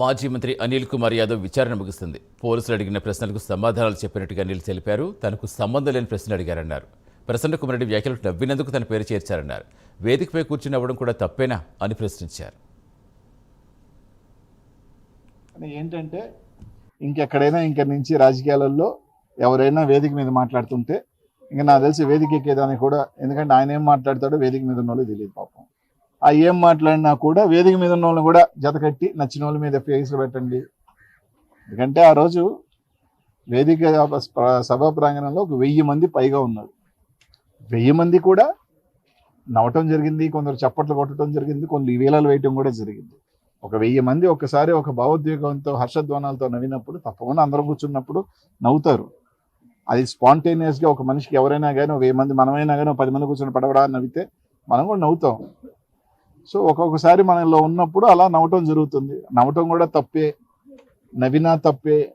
మాజీ మంత్రి అనిల్ కుమార్ యాదవ్ విచారణ ముగిస్తుంది. పోలీసులు అడిగిన ప్రశ్నలకు సమాధానాలు చెప్పినట్టుగా అనిల్ తెలిపారు. తనకు సంబంధం లేని ప్రశ్నలు అడిగారన్నారు. ప్రసన్న కుమార్ రెడ్డి వ్యాఖ్యలకు నవ్వినందుకు తన పేరు చేర్చారన్నారు. వేదికపై కూర్చుని అవ్వడం కూడా తప్పేనా అని ప్రశ్నించారు. ఏంటంటే ఇంకెక్కడైనా ఇంక నుంచి రాజకీయాలలో ఎవరైనా వేదిక మీద మాట్లాడుతుంటే ఇంకా నాకు తెలిసి వేదిక ఎక్కేదానికి కూడా ఎందుకంటే ఆయన ఏం మాట్లాడతాడో వేదిక మీద ఉన్నోళ్ళు తెలియదు పాపం. ఆ ఏం మాట్లాడినా కూడా వేదిక మీద ఉన్న వాళ్ళని కూడా జతకట్టి నచ్చిన వాళ్ళ మీద ఫేస్లు పెట్టండి. ఎందుకంటే ఆ రోజు వేదిక సభ- సభా ప్రాంగణంలో ఒక వెయ్యి మంది పైగా ఉన్నారు. వెయ్యి మంది కూడా నవ్వటం జరిగింది కొందరు చప్పట్లు కొట్టడం జరిగింది కొన్ని వేలాలు వేయటం కూడా జరిగింది. ఒక వెయ్యి మంది ఒక్కసారి ఒక భావోద్వేగంతో హర్షధ్వానాలతో నవ్వినప్పుడు తప్పకుండా అందరూ కూర్చున్నప్పుడు నవ్వుతారు. అది స్పాంటేనియస్గా ఒక మనిషికి ఎవరైనా కానీ ఒక వెయ్యి మంది మనమైనా కానీ పది మంది కూర్చొని పడవడా నవ్వితే మనం కూడా నవ్వుతాం. సో ఒక్కొక్కసారి మనలో ఉన్నప్పుడు అలా నవ్వటం జరుగుతుంది. నవ్వటం కూడా తప్పే. నవ్వినా తప్పే.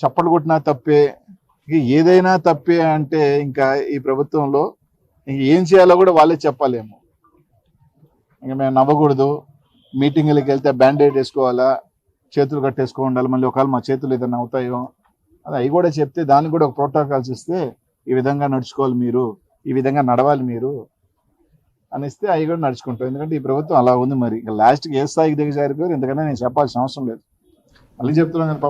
చప్పట్లు కొట్టినా తప్పే. ఏదైనా తప్పే అంటే ఇంకా ఈ ప్రభుత్వంలో ఇంక ఏం చేయాలో కూడా వాళ్ళే చెప్పలేము. ఇంకా మేము నవ్వకూడదు. మీటింగ్లకు వెళ్తే బ్యాండేడ్ వేసుకోవాలా? చేతులు కట్టేసుకో ఉండాలి. మళ్ళీ ఒకవేళ మా చేతులు ఏదైనా అవుతాయో? అది అవి కూడా చెప్తే దానికి కూడా ఒక ప్రోటోకాల్స్ ఇస్తే ఈ విధంగా నడుచుకోవాలి మీరు. ఈ విధంగా నడవాలి మీరు. అనిస్తే అవి కూడా నడుచుకుంటాం. ఎందుకంటే ఈ ప్రభుత్వం అలా ఉంది మరి. ఇంకా లాస్ట్కి ఏ స్థాయికి దిగజారిపోయారు? ఎందుకన్నా నేను చెప్పాల్సిన అవసరం లేదు. మళ్ళీ చెప్తున్నాను కానీ